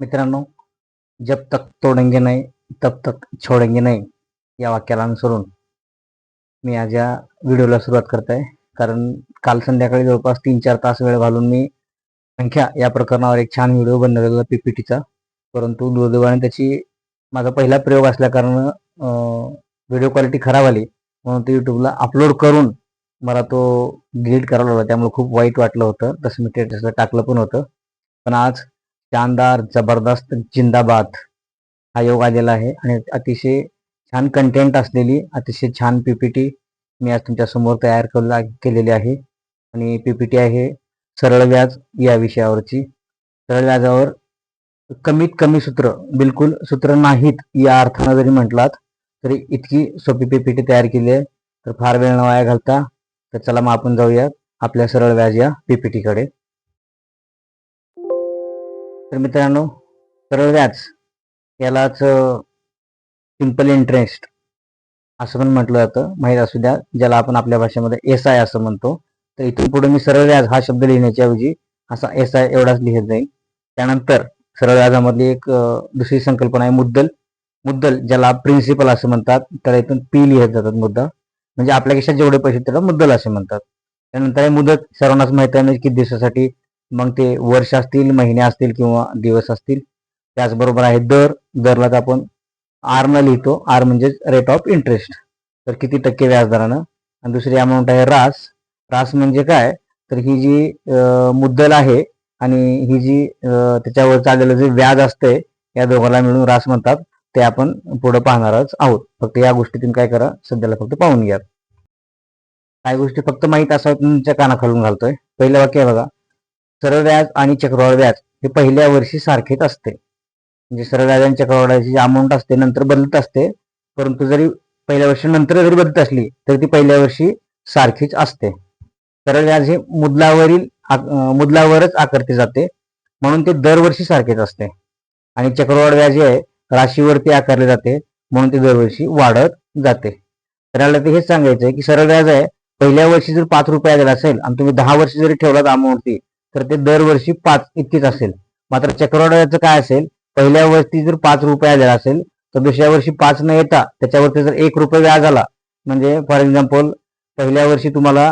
मित्रांनो जब तक तोडेंगे नाही तब तक छोडेंगे नाही या वाक्याला अनुसरून मी आज या व्हिडिओला सुरुवात करत आहे कारण काल संध्याकाळी जवळपास तीन चार तास वेळ घालून मी संख्या या प्रकरणावर एक छान व्हिडिओ बनवलेला पीपीटीचा. परंतु दुर्दैवाने त्याची माझा पहिला प्रयोग असल्याकारण व्हिडिओ क्वालिटी खराब आली. म्हणून ते युट्यूबला अपलोड करून मला तो डिलीट करायला लागला. त्यामुळे खूप वाईट वाटलं होतं. तसं मी स्टेटसला टाकलं पण होतं. पण आज शानदार जबरदस्त जिंदाबाद हा योग आलेला आहे आणि अतिशय छान कंटेंट असलेली अतिशय छान पीपीटी मी आज तुमच्यासमोर तयार केला केलेली आहे. आणि पीपीटी आहे सरळ व्याज या विषयावरची. सरळ व्याजावर कमीत कमी सूत्र बिलकुल सूत्र नाहीत या अर्थानं जरी म्हटलात तरी इतकी सोपी पीपीटी तयार केली आहे. तर फार वेळ न वाया घालता तर चला मग आपण जाऊया आपल्या सरळ व्याज या पीपीटीकडे तर मित्रांनो सरळ व्याज यालाच सिंपल इंटरेस्ट असं पण म्हटलं जातं. माहीत असू द्या ज्याला आपण आपल्या भाषेमध्ये एस आय असं म्हणतो. तर इथून पुढे मी सरळ व्याज हा शब्द लिहिण्याच्या ऐवजी असा एस आय एवढाच लिहित जाईल त्यानंतर सरळ व्याजामधली एक दुसरी संकल्पना आहे मुद्दल. मुद्दल ज्याला प्रिन्सिपल असं म्हणतात. तर इथून पी लिहित जातात मुद्दा म्हणजे आपल्या खिशात जेवढे पैसे त्याला मुद्दल असे म्हणतात. त्यानंतर आहे मुदत. सर्वांनाच माहिती आहे म्हणजे किती दिवसासाठी मग ते वर्ष असतील महिने असतील किंवा दिवस असतील त्याचबरोबर आहे दर. दरला आपण आर न लिहितो. आर म्हणजेच रेट ऑफ इंटरेस्ट तर किती टक्के व्याजदरानं? आणि दुसरी अमाऊंट आहे रास रास म्हणजे काय? तर ही जी मुद्दल आहे आणि ही जी त्याच्यावर चाललेलं जे व्याज असतंय या दोघांना मिळून रास म्हणतात. ते आपण पुढे पाहणारच आहोत. फक्त या गोष्टीतून काय करा? सध्याला फक्त पाहून घ्या. काही गोष्टी फक्त माहीत असावं तुमच्या कानाखालून घालतोय. पहिलं वाक्य बघा. सरळ व्याज आणि चक्रवाढ व्याज हे पहिल्या वर्षी सारखेच असते. म्हणजे सरळ व्याज आणि चक्रवाढाची जी अमाऊंट असते नंतर बदलत असते. परंतु जरी पहिल्या वर्षी नंतर जरी बदलत असली तरी ती पहिल्या वर्षी सारखीच असते. सरळ व्याज हे मुदलावरील मुदलावरच आकारते जाते. म्हणून ते दरवर्षी सारखेच असते. आणि चक्रवाढ व्याज हे राशीवरती आकारले जाते. म्हणून ते दरवर्षी वाढत जाते. तर याला ते हेच सांगायचं आहे की सरळ व्याज आहे पहिल्या वर्षी जर पाच रुपये आलेला असेल आणि तुम्ही दहा वर्ष जरी ठेवलात अमाऊंट ती तर ते दरवर्षी पाच इतकीच असेल. मात्र चक्रवाढ काय असेल? पहिल्या वर्षी जर पाच रुपये आलेला असेल तर दुसऱ्या वर्षी पाच न येता त्याच्यावरती जर एक रुपये व्याज आला म्हणजे फॉर एक्झाम्पल पहिल्या वर्षी तुम्हाला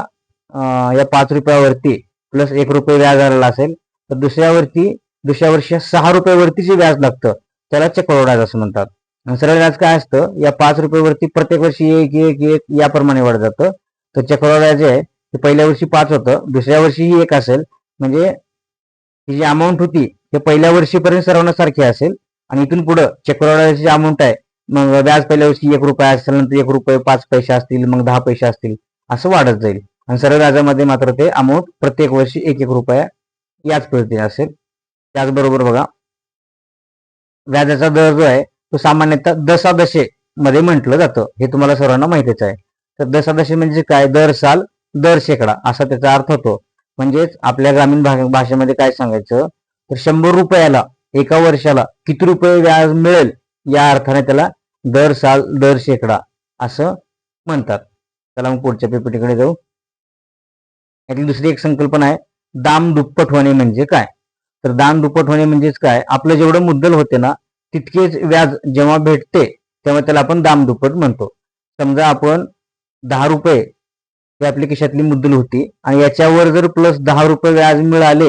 या पाच रुपयावरती प्लस एक रुपये व्याज आलेला असेल तर दुसऱ्यावरती दुसऱ्या वर्षी सहा रुपयावरती जे व्याज लागतं. त्याला चक्रवाढ व्याज असं म्हणतात. आणि सरळ व्याज काय असतं? या पाच रुपयावरती प्रत्येक वर्षी एक एक एक याप्रमाणे वाढत जातं. तर चक्रवाढ व्याज आहे ते पहिल्या वर्षी पाच होतं दुसऱ्या वर्षीही एक असेल म्हणजे ही जी अमाऊंट होती ते पहिल्या वर्षीपर्यंत सर्वांना सारखी असेल. आणि इथून पुढं चक्रवाढाची जी अमाऊंट आहे मग व्याज पहिल्या वर्षी एक रुपया असेल नंतर एक रुपये पाच पैसे असतील मग दहा पैसे असतील असं वाढत जाईल. आणि सर्व व्याजामध्ये मात्र ते अमाऊंट प्रत्येक वर्षी एक एक रुपया याच पद्धतीने असेल. त्याचबरोबर बघा व्याजाचा दर जो आहे तो सामान्यतः दशादशे मध्ये म्हटलं जातं. हे तुम्हाला सर्वांना माहितीच आहे. तर दशादशे म्हणजे काय? दर साल दर शेकडा असा त्याचा अर्थ होतो. म्हणजेच आपल्या ग्रामीण भाषेमध्ये काय सांगायचं? तर शंभर रुपयाला एका वर्षाला किती रुपये व्याज मिळेल? या अर्थाने त्याला दर साल दर शेकडा असं म्हणतात. चला मग पुढच्या पीपीटीकडे जाऊ. यातली दुसरी एक संकल्पना आहे दाम दुप्पट होणे म्हणजे काय? तर दाम दुप्पट होणे म्हणजेच काय? आपलं जेवढं मुद्दल होते ना तितकेच व्याज जेव्हा भेटते तेव्हा त्याला आपण दाम दुप्पट म्हणतो. समजा आपण दहा रुपये ही आपली खिशातली मुद्दल होती. आणि याच्यावर जर प्लस दहा रुपये व्याज मिळाले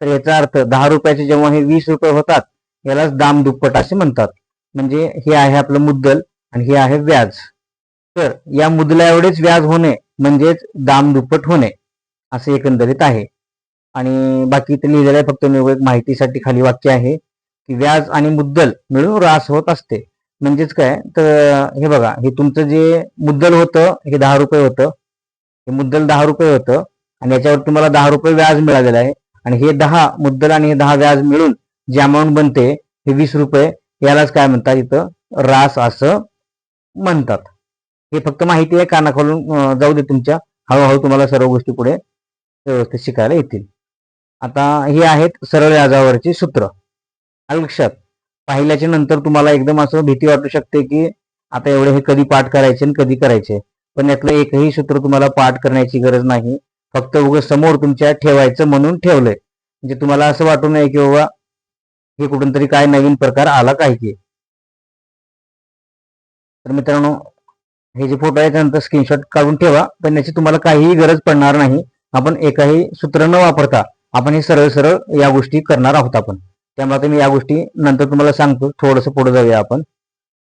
तर याचा अर्थ दहा रुपयाचे जेव्हा हे वीस रुपये होतात यालाच दाम दुप्पट असे म्हणतात. म्हणजे हे आहे आपलं मुद्दल आणि हे आहे व्याज. तर या मुद्दला एवढेच व्याज होणे म्हणजेच दाम दुप्पट होणे असे एकंदरीत आहे. आणि बाकी इथे लिहिलेलं आहे फक्त निवडक माहितीसाठी खाली वाक्य आहे की व्याज आणि मुद्दल मिळून रास होत असते. म्हणजेच काय? तर हे बघा हे तुमचं जे मुद्दल होतं हे दहा रुपये होतं. हे मुद्दल दहा रुपये होतं आणि याच्यावर तुम्हाला दहा रुपये व्याज मिळालेलं आहे. आणि हे दहा मुद्दल आणि हे दहा व्याज मिळून जे अमाऊंट बनते हे वीस रुपये यालाच काय म्हणतात इथं? रास असं म्हणतात. हे फक्त माहिती आहे कानाखालून जाऊ दे तुमच्या. हळूहळू तुम्हाला सर्व गोष्टी पुढे व्यवस्थित शिकायला येतील. आता हे आहेत सरळ व्याजावरची सूत्र. लक्षात? पाहिल्याच्या नंतर तुम्हाला एकदम असं भीती वाटू शकते की आता एवढे हे कधी पाठ करायचे आणि कधी करायचे. पण यातलं एकही सूत्र तुम्हाला पाठ करण्याची गरज नाही. फक्त उगं समोर तुमच्या ठेवायचं म्हणून ठेवलंय. म्हणजे तुम्हाला असं वाटू नये की बाबा हे कुठून तरी काय नवीन प्रकार आला काय की. तर मित्रांनो हे जे फोटो आहे त्यानंतर स्क्रीनशॉट काढून ठेवा. पण याची तुम्हाला काहीही गरज पडणार नाही. आपण एकाही सूत्र न वापरता आपण हे सरळ सरळ या गोष्टी करणार आहोत आपण. त्यामुळे आता मी या गोष्टी नंतर तुम्हाला सांगतो. थोडंसं पुढे जाऊया आपण.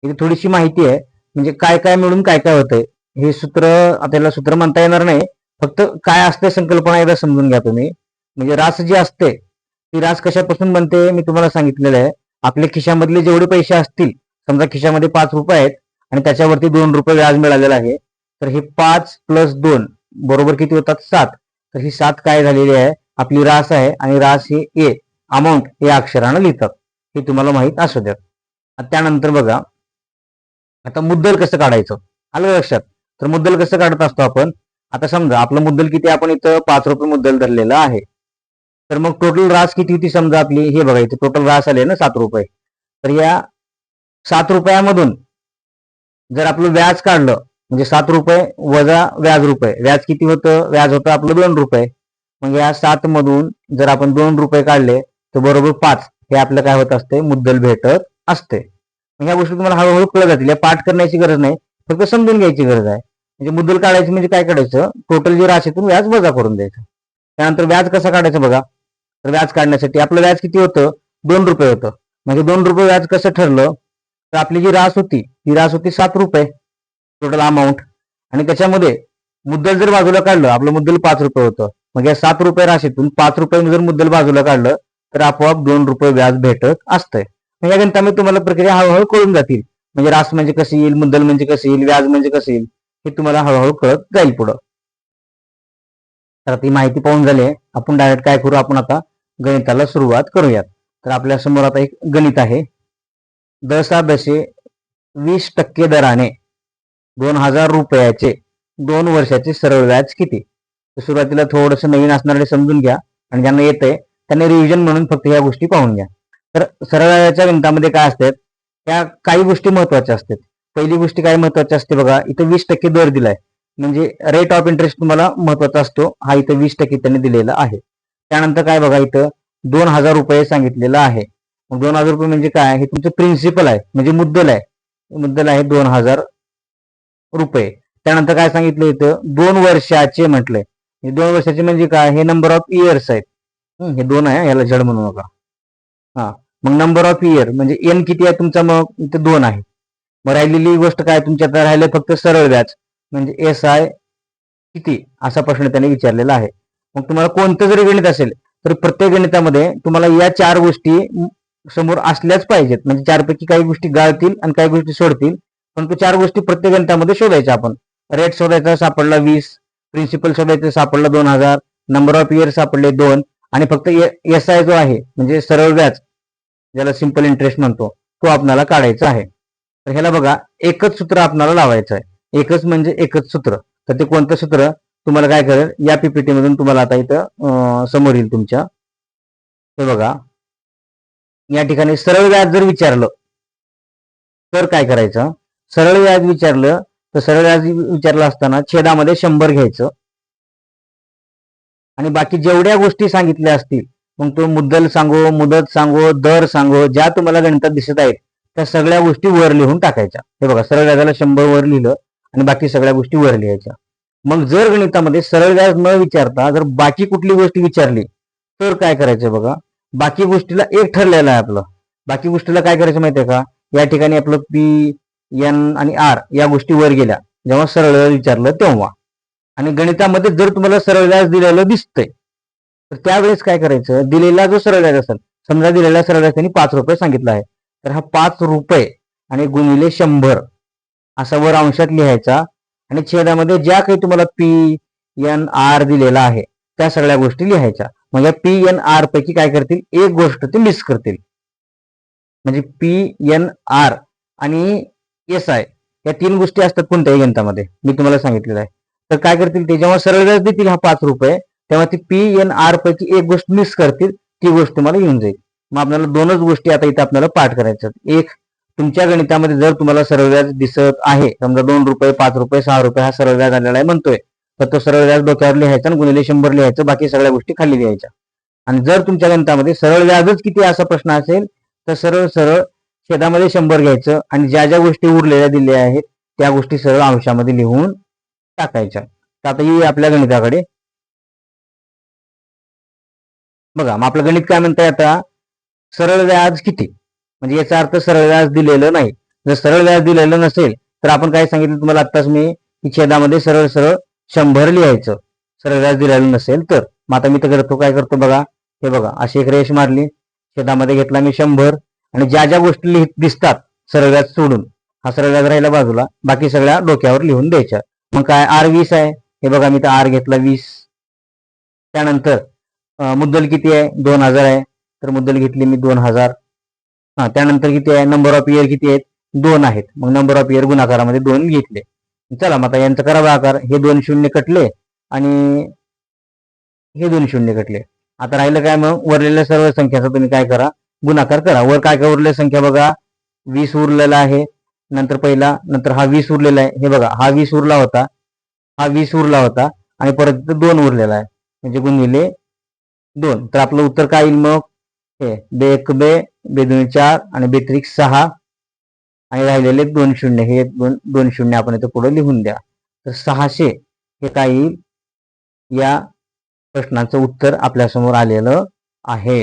इथे थोडीशी माहिती आहे. म्हणजे काय काय मिळून काय काय होतंय. हे सूत्र आपल्याला सूत्र म्हणता येणार नाही. फक्त काय असते संकल्पना एकदा समजून घ्या तुम्ही. म्हणजे रास जी असते ती रास कशापासून बनते मी तुम्हाला सांगितलेलं आहे. आपल्या खिशामधले जेवढे पैसे असतील समजा खिशामध्ये पाच रुपये आहेत आणि त्याच्यावरती दोन रुपये व्याज मिळालेलं आहे तर हे पाच प्लस दोन बरोबर किती होतात? सात. तर ही सात काय झालेली आहे? आपली रास आहे आणि रास हे ए अमाऊंट या अक्षरानं लिहितात. हे तुम्हाला माहीत असू द्या त्यानंतर बघा आता मुद्दल कसं काढायचं? आलं लक्षात? तर मुद्दल कसं काढत असतो आपण? आता समजा आपलं मुद्दल किती आपण इथं पाच रुपये मुद्दल धरलेलं आहे. तर मग टोटल रास किती होती समजा आपली? हे बघा इथे टोटल रास आले ना सात रुपये. तर या सात रुपयामधून जर आपलं व्याज काढलं म्हणजे सात रुपये वजा व्याज रुपये व्याज किती होतं? व्याज होतं आपलं दोन रुपये. मग या सात मधून जर आपण दोन रुपये काढले तर बरोबर पाच. हे आपलं काय होत असते? मुद्दल भेटत असते. ह्या गोष्टी तुम्हाला हळूहळू कळत जातील. या पाठ करण्याची गरज नाही. फक्त समजून घ्यायची गरज आहे. म्हणजे मुद्दल काढायची म्हणजे काय काढायचं? टोटल जे राशीतून व्याज वजा करून द्यायचं. त्यानंतर व्याज कसं काढायचं बघा? तर व्याज काढण्यासाठी आपलं व्याज किती होतं? दोन रुपये होतं. म्हणजे दोन रुपये व्याज कसं ठरलं? तर आपली जी रास होती ती रास होती सात रुपये टोटल अमाऊंट आणि त्याच्यामध्ये मुद्दल जर बाजूला काढलं आपलं मुद्दल पाच रुपये होतं. मग या सात रुपये राशीतून पाच रुपये जर मुद्दल बाजूला काढलं तर आपोआप दोन रुपये व्याज भेटत असतंय. मग या मी तुम्हाला प्रक्रिया हळूहळू कळून जातील. म्हणजे रास म्हणजे कशी येईल मुद्दल म्हणजे कसं येईल व्याज म्हणजे कसं येईल हे तुम्हाला हळूहळू कळत जाईल पुढं. तर ती माहिती पाहून झाली. आपण डायरेक्ट काय करू आपण आता गणिताला सुरुवात करूयात. तर आपल्यासमोर आता एक गणित आहे. दसा दशे वीस टक्के दराने दोन हजार रुपयाचे दोन वर्षाचे सरळ व्याज किती? सुरुवातीला थोडंसं नवीन असणारे समजून घ्या आणि ज्यांना येतंय त्यांनी रिव्हिजन म्हणून फक्त या गोष्टी पाहून घ्या. तर सरळ व्याजाच्या गणितामध्ये काय असतात या काही गोष्टी महत्त्वाच्या असतात. पहिली गोष्टी काय महत्त्वाच्या असते बघा इथं वीस टक्के दर दिलाय. म्हणजे रेट ऑफ इंटरेस्ट तुम्हाला महत्त्वाचा असतो. हा इथं वीस टक्के त्यांनी दिलेला आहे. त्यानंतर काय बघा इथं दोन हजार रुपये सांगितलेलं आहे. दोन हजार रुपये म्हणजे काय? हे तुमचं प्रिन्सिपल आहे. म्हणजे मुद्दल आहे. मुद्दल आहे दोन हजार रुपये. त्यानंतर काय सांगितलं इथं? दोन वर्षाचे म्हटलंय. दोन वर्षाचे म्हणजे काय? हे नंबर ऑफ इयर्स आहेत. हे दोन आहे याला झड म्हणू नका. हा. मग नंबर ऑफ इयर म्हणजे एन किती आहे तुमचा मग? इथं दोन आहे. मग राहिलेली गोष्ट काय? तुमच्या आता राहिलं फक्त सरळ व्याज. म्हणजे एस आय किती? असा प्रश्न त्याने विचारलेला आहे. मग तुम्हाला कोणतं जरी गणित असेल तर प्रत्येक गणितामध्ये तुम्हाला या चार गोष्टी समोर असल्याच पाहिजेत. म्हणजे चारपैकी काही गोष्टी गाळतील आणि काही गोष्टी सोडतील. परंतु चार गोष्टी प्रत्येक गणितामध्ये शोधायच्या आपण. रेट शोधायचा सापडला वीस प्रिन्सिपल शोधायचं सापडला दोन हजार नंबर ऑफ इयर सापडले दोन. आणि फक्त एस आय जो आहे म्हणजे सरळ व्याज ज्याला सिंपल इंटरेस्ट म्हणतो तो आपल्याला काढायचा आहे. तर ह्याला बघा एकच सूत्र आपल्याला लावायचं आहे एकच म्हणजे एकच सूत्र. तर ते कोणतं सूत्र? तुम्हाला काय करेल या पीपीटी मधून तुम्हाला आता इथं समोर येईल तुमच्या. हे बघा. या ठिकाणी सरळ व्याज जर विचारलं तर काय करायचं? सरळ व्याज विचारलं तर सरळ व्याज विचारलं असताना छेदामध्ये शंभर घ्यायचं. आणि बाकी जेवढ्या गोष्टी सांगितल्या असतील मग तो मुद्दल सांगो मुदत सांगो दर सांगो ज्या तुम्हाला गणितात दिसत आहेत त्या सगळ्या गोष्टी वर लिहून टाकायच्या. हे बघा सरळ व्याजाला शंभर वर लिहिलं आणि बाकी सगळ्या गोष्टी वर लिहायच्या. मग जर गणितामध्ये सरळ व्याज न विचारता जर बाकी कुठली गोष्टी विचारली तर काय करायचं बघा? बाकी गोष्टीला एक ठरलेलं आहे आपलं. बाकी गोष्टीला काय करायचं माहितीये का? या ठिकाणी आपलं पी एन आणि आर या गोष्टी वर गेल्या. जेव्हा सरळ व्याज विचारलं तेव्हा. आणि गणितामध्ये जर तुम्हाला सरळ व्याज दिलेलं दिसतंय तर त्यावेळेस काय करायचं? दिलेला जो सरळ व्याज असेल समजा दिलेला सरळ व्याज त्यांनी पाच रुपये सांगितला आहे. तर हा पाच रुपये आणि गुणिले शंभर असा वर अंशात लिहायचा. आणि छेदामध्ये ज्या काही तुम्हाला पी एन आर दिलेला आहे त्या सगळ्या गोष्टी लिहायच्या. म्हणजे पी एन आर पैकी काय करतील? एक गोष्ट ते मिस करतील. म्हणजे पी एन आर आणि एस आय या तीन गोष्टी असतात कोणत्याही गणितामध्ये मी तुम्हाला सांगितलेलं आहे. तर काय करतील? ते जेव्हा सरळ व्याज देतील हा पाच रुपये तेव्हा ती पी एन आर पैकी एक गोष्ट मिस करतील ती गोष्ट तुम्हाला येऊन जाईल. मग आपल्याला दोनच गोष्टी आता इथे आपल्याला पाठ करायच्या एक तुमच्या गणितामध्ये जर तुम्हाला सरळ व्याज दिसत आहे समजा दोन रुपये पाच रुपये सहा रुपये हा सरळ व्याज आलेला आहे म्हणतोय तर तो सरळ व्याज डोक्यावर लिहायचा आणि गुणिले शंभर लिहायचं बाकी सगळ्या गोष्टी खाली लिहायच्या. आणि जर तुमच्या गणितामध्ये सरळ व्याजच किती असा प्रश्न असेल तर सरळ सरळ छेदामध्ये शंभर घ्यायचं आणि ज्या ज्या गोष्टी उरलेल्या दिल्या आहेत त्या गोष्टी सरळ अंशामध्ये लिहून टाकायच्या. तर आता येऊ आपल्या गणिताकडे. बघा मग आपलं गणित काय म्हणतंय आता? सरळ व्याज किती? म्हणजे याचा अर्थ सरळ व्याज दिलेलं नाही. जर सरळ व्याज दिलेलं नसेल तर आपण काय सांगितलं तुम्हाला आत्ताच मी? छेदामध्ये सरळ सरळ शंभर लिहायचं. सरळ व्याज दिलेलं नसेल तर. मग आता मी तर करतो काय करतो बघा? हे बघा अशी एक रेष मारली. छेदामध्ये घेतला मी शंभर. आणि ज्या ज्या गोष्टी लिहित दिसतात सरळ व्याज सोडून हा सरळ व्याज राहिला बाजूला. बाकी सगळ्या डोक्यावर लिहून द्यायच्या. मग काय? आर वीस आहे. हे बघा मी तर आर घेतला वीस. त्यानंतर मुद्दल किती आहे? दोन हजार आहे. तर मुद्दल घेतली मी दोन हजार. हा त्यानंतर किती आहे? नंबर ऑफ इयर किती आहेत? दोन आहेत. मग नंबर ऑफ इयर गुणाकारामध्ये दोन घेतले. चला मग आता यांचं करा आकार. हे दोन शून्य कटले आणि हे दोन शून्य कटले. आता राहिलं काय मग? उरलेल्या सर्व संख्याचा तुम्ही काय करा? गुणाकार करा. वर काय काय उरलेल्या संख्या बघा. वीस उरलेला आहे. नंतर पहिला नंतर हा वीस उरलेला आहे. हे बघा हा वीस उरला होता. हा वीस उरला होता. आणि परत दोन उरलेला आहे. म्हणजे गुणिले दोन. तर आपलं उत्तर काय येईल मग? हे बे एक बे बे दोन चार आणि बेत्रिक सहा. आणि राहिलेले दोन शून्य. हे दोन दोन शून्य आपण इथं पुढे लिहून द्या. तर सहाशे. हे काय येईल? या प्रश्नाचं उत्तर आपल्यासमोर आलेलं आहे.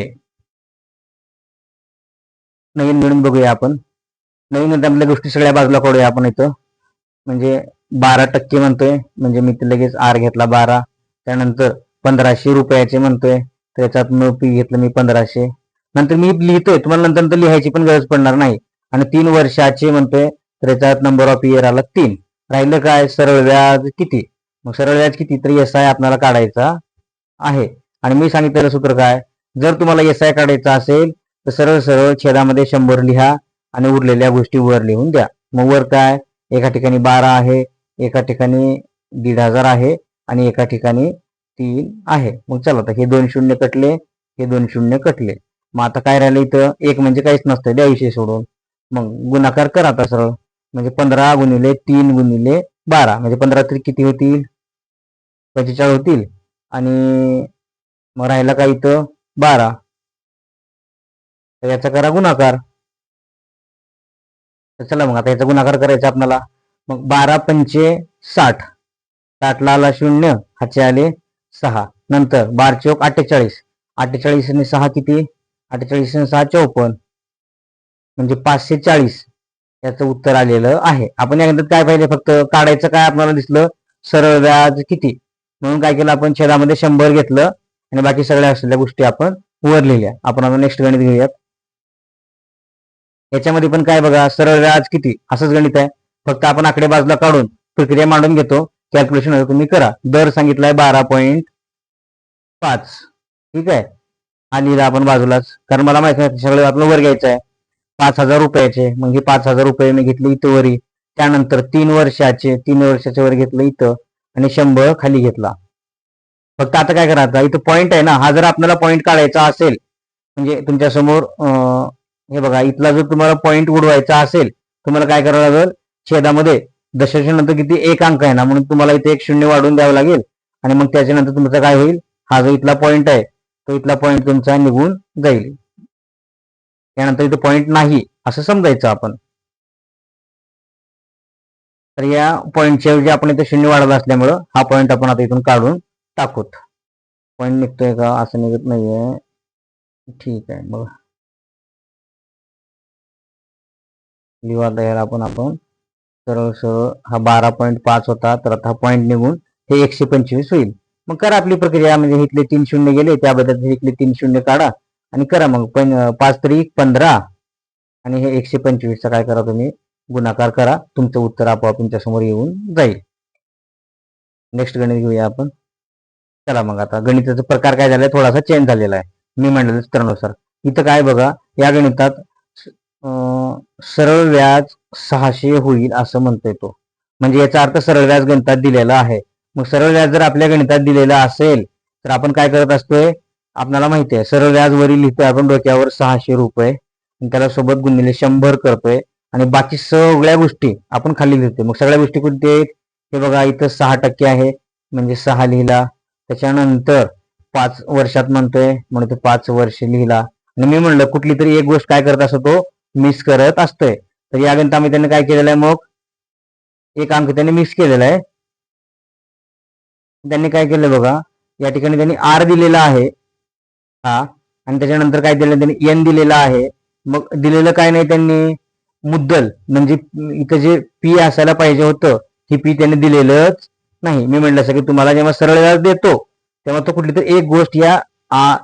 नवीन मिळून बघूया आपण. नवीन आपल्या गोष्टी सगळ्या बाजूला पडूया आपण इथं. म्हणजे बारा टक्के म्हणतोय. म्हणजे मी ते लगेच आर घेतला बारा. त्यानंतर पंधराशे रुपयाचे म्हणतोय. त्याच्यात न पी घेतलं मी पंधराशे. नंतर मी लिहितोय तुम्हाला नंतर नंतर लिहायची पण गरज पडणार नाही. आणि तीन वर्षाचे म्हणतोय तर याच्यात नंबर ऑफ इयर आला तीन. राहिलं काय? सरळ व्याज किती? मग सरळ व्याज किती? तर एस आय आपल्याला काढायचा आहे. आणि मी सांगितलेलं सूत्र काय? जर तुम्हाला एस आय काढायचा असेल तर सरळ सरळ छेदामध्ये शंभर लिहा आणि उरलेल्या गोष्टी वर लिहून द्या. मग वर काय? एका ठिकाणी बारा आहे एका ठिकाणी दीड हजार आहे आणि एका ठिकाणी तीन आहे. मग चला आता हे दोन शून्य कटले हे दोन शून्य कटले. मग आता काय राहिलं इथं? एक म्हणजे काहीच नसतं द्या सोडून. मग गुणाकार करा आता सरळ. म्हणजे पंधरा गुणिले तीन गुणिले बारा. म्हणजे पंधरा तरी किती होतील? पंचेचाळीस होतील. आणि मग राहिला काय इथं? बारा. तर याचा करा गुणाकार. तर चला मग आता याचा गुणाकार करायचा आपल्याला मग बारा पंचे साठ. साठला आला शून्य. हाचे आले सहा. नंतर बार चौक अठ्ठेचाळीस. अठ्ठेचाळीस आणि सहा किती? अठ्ठेचाळीस आणि सहा चौपन्न. म्हणजे पाचशे चाळीस. याचं उत्तर आलेलं आहे. आपण यानंतर काय पाहिजे फक्त काढायचं काय आपल्याला दिसलं? सरळ व्याज किती? म्हणून काय केलं? आपण छेदामध्ये शंभर घेतलं. आणि बाकी सगळ्या असलेल्या गोष्टी आपण वर लिहिल्या आपण आता नेक्स्ट गणित घेऊयात. याच्यामध्ये पण काय बघा? सरळ व्याज किती? असंच गणित आहे. फक्त आपण आकडे बाजूला काढून प्रक्रिया मांडून घेतो. कॅल्क्युलेशन तुम्ही करा. दर सांगितलाय बारा पॉईंट पाच. ठीक आहे? आणि इथं आपण बाजूलाच कारण मला माहिती नाही सगळं आपलं वर घ्यायचं आहे. पाच हजार रुपयाचे. मग हे पाच हजार रुपये मी घेतले इथं वरी. त्यानंतर तीन वर्षाचे तीन वर्षाचे वर घेतलं इथं. आणि शंभर खाली घेतला. फक्त आता काय करायचं इथं पॉईंट आहे ना हा जर आपल्याला पॉईंट काढायचा असेल म्हणजे तुमच्यासमोर हे बघा इथला जर तुम्हाला पॉईंट उडवायचा असेल तुम्हाला काय करावं लागेल? छेदामध्ये दशाच्या नंतर किती एक अंक आहे ना म्हणून तुम्हाला इथे एक शून्य वाढवून द्यावं लागेल. आणि मग त्याच्यानंतर तुमचं काय होईल? हा जो इथला पॉईंट आहे तो इथला पॉईंट तुमचा निघून जाईल. त्यानंतर इथं पॉईंट नाही असं समजायचं आपण. तर या पॉईंटच्या ऐवजी आपण इथे शून्य वाढवलं असल्यामुळं हा पॉईंट आपण आता इथून काढून टाकूत. पॉईंट निघतोय का? असं निघत नाहीये. ठीक आहे मग. लिवा तयार आपण आपण. सरळ सरळ हा बारा पॉईंट पाच होता तर आता पॉईंट निघून हे एकशे पंचवीस होईल. मग करा आपली प्रक्रिया म्हणजे इथले तीन शून्य गेले त्याबद्दल इथले तीन शून्य काढा आणि करा मग. पण पाच तरी पंधरा आणि हे एकशे पंचवीसचा काय करा तुम्ही? गुणाकार करा. तुमचं उत्तर आपोआप तुमच्यासमोर येऊन जाईल. नेक्स्ट गणित घेऊया आपण. चला मग आता. गणिताचा प्रकार काय झालाय? थोडासा चेंज झालेला आहे. मी म्हणलेलं चित्रानुसार इथं काय बघा? या गणितात सरळ व्याज सहाशे होईल असं म्हणतोय तो म्हणजे याचा अर्थ सरळ व्याज गणितात दिलेला आहे. मग सरळ व्याज जर आपल्या गणितात दिलेला असेल तर आपण काय करत असतोय? आपल्याला माहिती आहे सरळ व्याज वरील लिहितोय आपण डोक्यावर सहाशे रुपये. त्याला सोबत गुणिले शंभर करतोय. आणि बाकी सगळ्या गोष्टी आपण खाली लिहितोय. मग सगळ्या गोष्टी कोणत्या आहेत? हे बघा इथं सहा टक्के आहे. म्हणजे सहा लिहिला. त्याच्यानंतर पाच वर्षात म्हणतोय. म्हणून पाच वर्ष लिहिला. आणि मी म्हणलं कुठली तरी एक गोष्ट काय करत असतो? तो मिस करत असतोय. तर या गणितामध्ये त्यांनी काय केलेलं आहे मग एक अंक त्यांनी मिस केलेला आहे. त्यांनी काय केलं बघा या ठिकाणी त्यांनी आर दिलेला आहे. हा आणि त्याच्यानंतर काय दिलं त्यांनी एन दिलेला आहे. मग दिलेलं काय नाही त्यांनी? मुद्दल म्हणजे इथं जे पी असायला पाहिजे होतं ही पी त्यांनी दिलेलंच नाही. मी म्हणलं असं की तुम्हाला जेव्हा सरळ व्याज देतो तेव्हा तो कुठली तरी एक गोष्ट या आ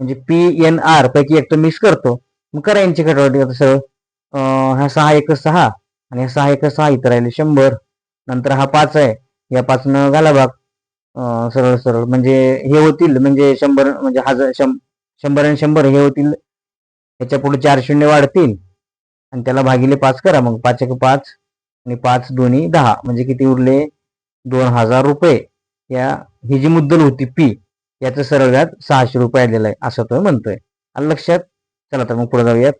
म्हणजे पी एन आर पैकी एक तो मिस करतो. मग करा यांची कटवाटी आता सरळ. हा सहा एक सहा आणि ह्या सहा एक सहा इथं राहिले शंभर. नंतर हा पाच आहे. या पाचनं घाला भाग. सरळ सरळ. म्हणजे हे होतील म्हणजे शंभर म्हणजे हजार शं- शंभर आणि शंभर हे होतील. त्याच्या पुढे चार शून्य वाढतील. आणि त्याला भागिले पाच करा मग. पाच एक पाच आणि पाच दोन्ही दहा. म्हणजे किती उरले? दोन हजार रुपये. या ही जी मुद्दल होती पी याचं सरळ व्याज सहाशे रुपये आलेलं आहे. असं तो म्हणतोय. आलं लक्षात चला तर मग पुढे जाऊयात.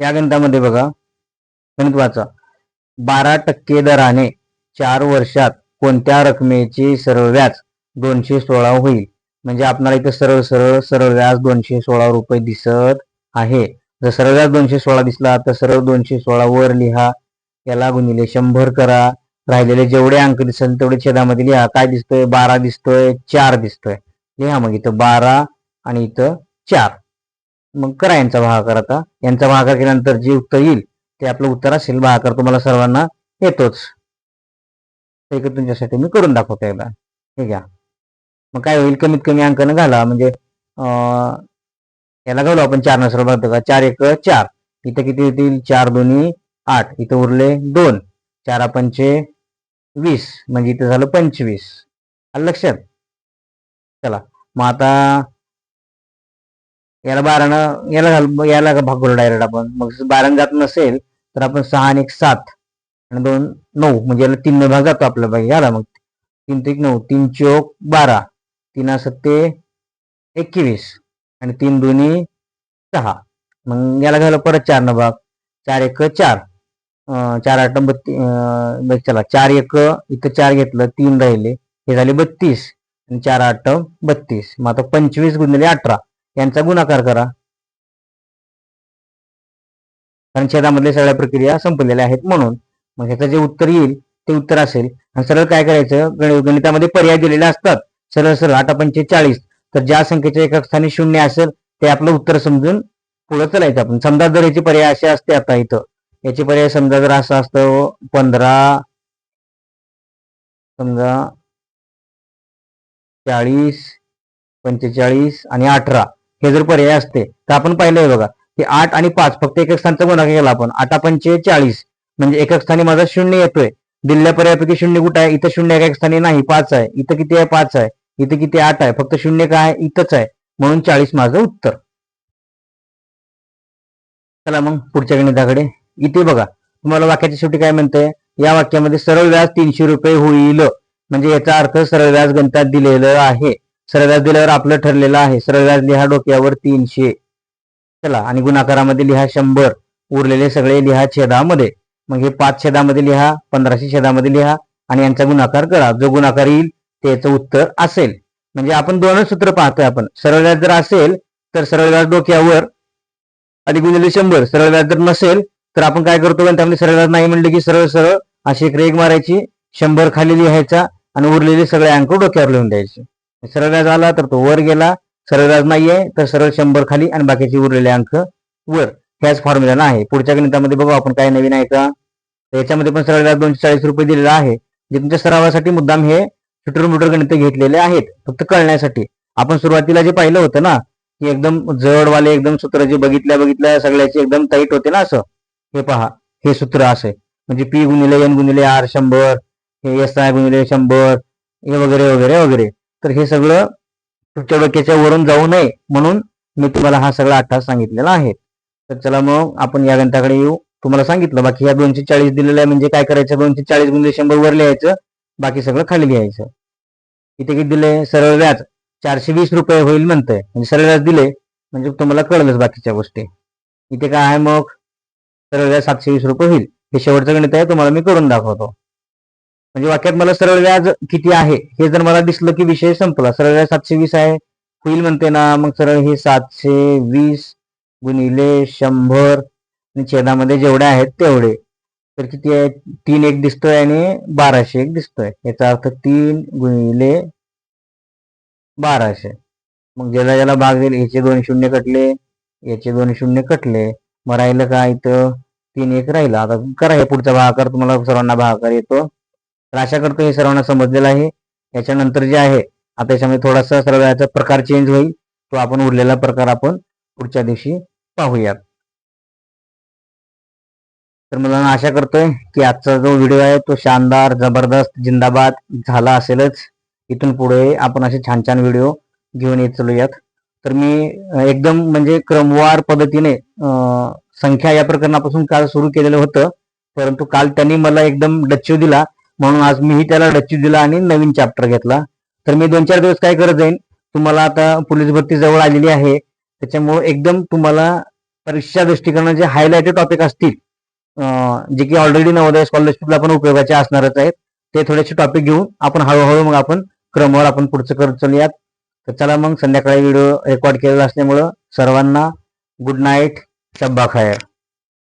या गणितामध्ये बघा गणित वाचा. बारा टक्के दराने चार वर्षात कोणत्या रकमेचे सर्व व्याज दोनशे सोळा होईल? म्हणजे आपल्याला इथं सरळ सरळ सरळ व्याज दोनशे सोळा रुपये दिसत आहे. जर सरळ व्याज दोनशे सोळा दिसला तर सरळ दोनशे सोळा वर लिहा. याला गुणिले शंभर करा. राहिलेले जेवढे अंक दिसेल तेवढे छेदामध्ये लिहा. काय दिसतोय? बारा दिसतोय चार दिसतोय. लिहा मग इथं बारा आणि इथं चार. मग करा यांचा भागाकार आता. यांचा भागाकार केल्यानंतर जे उत्तर येईल ते आपलं उत्तर असेल. भागाकार तुम्हाला सर्वांना येतोच. ते इकडे तुमच्यासाठी मी करून दाखवतो एकदा. हे घ्या. मग काय होईल? कमीत कमी अंकानं घाला. म्हणजे याला घालू आपण चार नसर बघतो का चार एक चार. इथं किती येतील? चार दोन्ही आठ. इथं उरले दोन. चार पंचे वीस. म्हणजे इथं झालं पंचवीस. आलं लक्षात? चला. मग आता याला बारानं याला घाल याला का भाग करू डायरेक्ट आपण. मग बारानं जात नसेल तर आपण सहा आणि एक सात आणि दोन नऊ म्हणजे याला तीन भाग जातो आपल्या भाग याला मग तीन ते एक नऊ तीन चोक बारा तीन सत्ते एकवीस आणि तीन दोन्ही सहा. मग याला घाला परत चार न भाग. चार एक चार. चार आठ बत्ती चला. चार एक इथं चार घेतलं तीन राहिले. हे झाले बत्तीस आणि चार आठ बत्तीस. मग आता पंचवीस गुणले अठरा. यांचा गुणाकार करा. कारण छेदामधल्या सगळ्या प्रक्रिया संपलेल्या आहेत म्हणून. मग ह्याचं जे उत्तर येईल ते उत्तर असेल. आणि सरळ काय करायचं? गणितामध्ये पर्याय दिलेले असतात. सरळ सरळ आठ पंचे चाळीस तर ज्या संख्येच्या एका स्थानी शून्य असेल ते आपलं उत्तर समजून पुढे चलायचं आपण. समजा जर याचे पर्याय असे असते आता इथं. याचे पर्याय समजा जर असं असतं पंधरा समजा चाळीस पंचेचाळीस आणि अठरा. हे जर पर्याय असते तर आपण पाहिलंय बघा की आठ आणि पाच फक्त एक स्थानचा गुणाकार केला आपण. आठ पंचे चाळीस म्हणजे एका स्थानी माझा शून्य येतोय. दिलेल्या पर्यायापैकी शून्य कुठं आहे? इथं शून्य एका एक स्थानी नाही पाच आहे. इथं किती आहे? पाच आहे. इथं किती आठ आहे. फक्त शून्य काय आहे? इथंच आहे. म्हणून चाळीस माझं उत्तर. चला मग पुढच्या गणिताकडे. इथे बघा तुम्हाला वाक्याच्या शेवटी काय म्हणतंय? या वाक्यामध्ये सरळ व्याज तीनशे रुपये होईल. म्हणजे याचा अर्थ सरळ व्याज गणितात दिलेलं आहे. सरळ व्याज दिल्यावर आपलं ठरलेलं आहे. सरळ व्याज लिहा डोक्यावर तीनशे. चला आणि गुणाकारामध्ये लिहा शंभर. उरलेले सगळे लिहा छेदामध्ये. मग हे पाच छेदामध्ये लिहा पंधराशे छेदामध्ये लिहा आणि यांचा गुणाकार करा. जो गुणाकार येईल त्याचं उत्तर असेल. म्हणजे आपण दोनच सूत्र पाहतोय आपण. सरळ व्याज जर असेल तर सरळ व्याज डोक्यावर अधिक गुणिले शंभर. सरळ व्याज जर नसेल तर आपण काय करतो? त्यामध्ये सरळ व्याज नाही म्हणलं की सरळ सरळ अशी एक रेग मारायची. शंभर खाली लिहायचा आणि उरलेले सगळे अंक डोक्यावर लिहून द्यायचे. सरळ व्याज आला तर तो वर गेला. सरळ व्याज नाहीये तर सरळ शंभर खाली आणि बाकीचे उरलेले अंक वर. ह्याच फॉर्म्युला आहे. पुढच्या गणितामध्ये बघू आपण काय नवीन आहे का. याच्यामध्ये पण सरळ व्याज दोनशे चाळीस रुपये दिलेला आहे. जे तुमच्या सरावासाठी मुद्दाम हे छुटर मुटर गणित घेतलेले आहेत. फक्त कळण्यासाठी. आपण सुरुवातीला जे पाहिलं होतं ना की एकदम जडवाले एकदम सूत्र जे बघितल्या बघितल्या सगळ्याचे एकदम टाईट होते ना असं. हे पहा. हे सूत्र असे म्हणजे पी गुणिले एन गुणिले आर शंभर हे एस आय गुणिले शंभर हे वगैरे वगैरे वगैरे. तर हे सगळं तुमच्या डोक्याच्या वरून जाऊ नये म्हणून मी तुम्हाला हा सगळा अठ्ठास सांगितलेला आहे. तर चला मग आपण या गणिताकडे येऊ. तुम्हाला सांगितलं बाकी ह्या दोनशे चाळीस दिलेलं आहे म्हणजे काय करायचं? दोनशे चाळीस गुणिले शंभर वर लिहायचं बाकी सगळं खाली लिहायचं. इथे किती दिले? सरळ व्याज. चारशे वीस रुपये होईल म्हणतंय. म्हणजे सरळ व्याज दिले म्हणजे तुम्हाला कळलंच बाकीच्या गोष्टी. इथे काय आहे मग? सरळ व्याज सातशे वीस रुपये होईल. हे शेवटचं गणित आहे तुम्हाला मी करून दाखवतो. म्हणजे वाक्यात मला सरळ व्याज किती आहे? हे जर मला दिसलं की विषय संपला. सरळ व्याज सातशे वीस आहे. होईल म्हणते ना मग सरळ हे सातशे वीस गुणिले शंभर आणि छेदामध्ये जेवढे आहेत तेवढे. तर किती आहे? तीन एक दिसतोय आणि बाराशे एक दिसतोय. याचा अर्थ तीन गुणिले बाराशे. मग ज्याला ज्याला भाग देईल याचे दोन शून्य कटले. याचे दोन शून्य कटले. मग राहिलं काय इथं तीन एक राहिला. आता करा हे पुढचा भागाकार. तुम्हाला सर्वांना भागाकार येतो. तर आशा करतो हे सर्वांना समजलेलं आहे. याच्यानंतर जे आहे आता याच्यामध्ये थोडासा सर्व याचा प्रकार चेंज होईल. तो आपण उरलेला प्रकार आपण पुढच्या दिवशी पाहूयात. तर मला आशा करतोय की आजचा जो व्हिडिओ आहे तो शानदार जबरदस्त जिंदाबाद झाला असेलच. इथून पुढे आपण असे छान छान व्हिडिओ घेऊन येत चालूयात. तर मी एकदम म्हणजे क्रमवार पद्धतीने संख्या या प्रकरणापासून काल सुरू केलेलं होतं. परंतु काल त्यांनी मला एकदम डच्चू दिला. म्हणून आज मीही त्याला डच्ची दिला आणि नवीन चॅप्टर घेतला. तर मी दोन चार दिवस काय करत जाईन तुम्हाला आता पोलीस भरती जवळ आलेली आहे. त्याच्यामुळे एकदम तुम्हाला परीक्षा दृष्टिकोनाचे जे हायलाइटेड टॉपिक असतील जे की ऑलरेडी नवोदय स्कॉलरशिपला पण उपयोगाचे असणारच आहेत ते थोडेसे टॉपिक घेऊन आपण हळूहळू मग आपण क्रमवार आपण पुढचं करत चालूयात. तर चला मग संध्याकाळी व्हिडिओ रेकॉर्ड केलेला असल्यामुळं सर्वांना गुड नाईट शब्बा खायर